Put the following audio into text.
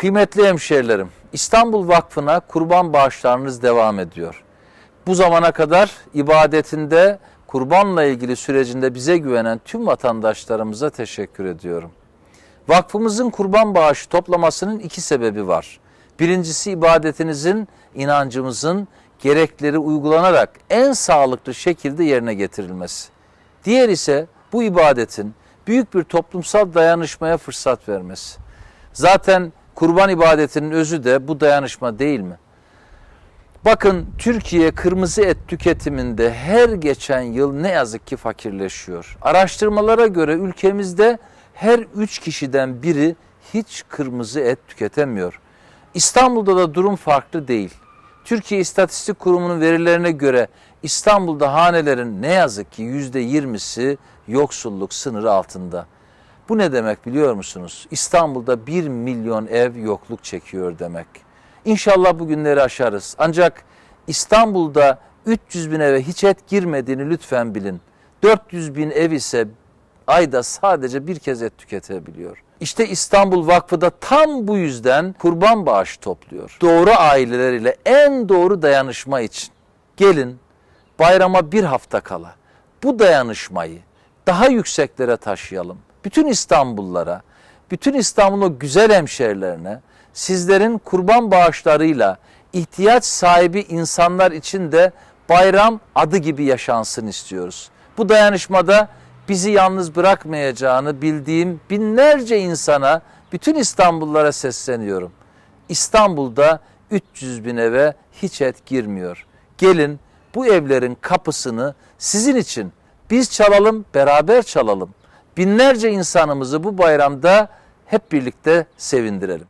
Kıymetli hemşehrilerim, İstanbul Vakfı'na kurban bağışlarınız devam ediyor. Bu zamana kadar ibadetinde, kurbanla ilgili sürecinde bize güvenen tüm vatandaşlarımıza teşekkür ediyorum. Vakfımızın kurban bağışı toplamasının iki sebebi var. Birincisi ibadetinizin, inancımızın gerekleri uygulanarak en sağlıklı şekilde yerine getirilmesi. Diğer ise bu ibadetin büyük bir toplumsal dayanışmaya fırsat vermesi. Zaten kurban ibadetinin özü de bu dayanışma değil mi? Bakın Türkiye kırmızı et tüketiminde her geçen yıl ne yazık ki fakirleşiyor. Araştırmalara göre ülkemizde her üç kişiden biri hiç kırmızı et tüketemiyor. İstanbul'da da durum farklı değil. Türkiye İstatistik Kurumu'nun verilerine göre İstanbul'da hanelerin ne yazık ki yüzde yirmisi yoksulluk sınırı altında. Bu ne demek biliyor musunuz? İstanbul'da 1 milyon ev yokluk çekiyor demek. İnşallah bu günleri aşarız. Ancak İstanbul'da 300 bin eve hiç et girmediğini lütfen bilin. 400 bin ev ise ayda sadece bir kez et tüketebiliyor. İşte İstanbul Vakfı da tam bu yüzden kurban bağışı topluyor. Doğru aileler ile en doğru dayanışma için. Gelin bayrama bir hafta kala bu dayanışmayı daha yükseklere taşıyalım. Bütün İstanbullulara, bütün İstanbul'un güzel hemşehrilerine sizlerin kurban bağışlarıyla ihtiyaç sahibi insanlar için de bayram adı gibi yaşansın istiyoruz. Bu dayanışmada bizi yalnız bırakmayacağını bildiğim binlerce insana, bütün İstanbullulara sesleniyorum. İstanbul'da 300 bin eve hiç et girmiyor. Gelin bu evlerin kapısını sizin için biz çalalım, beraber çalalım. Binlerce insanımızı bu bayramda hep birlikte sevindirelim.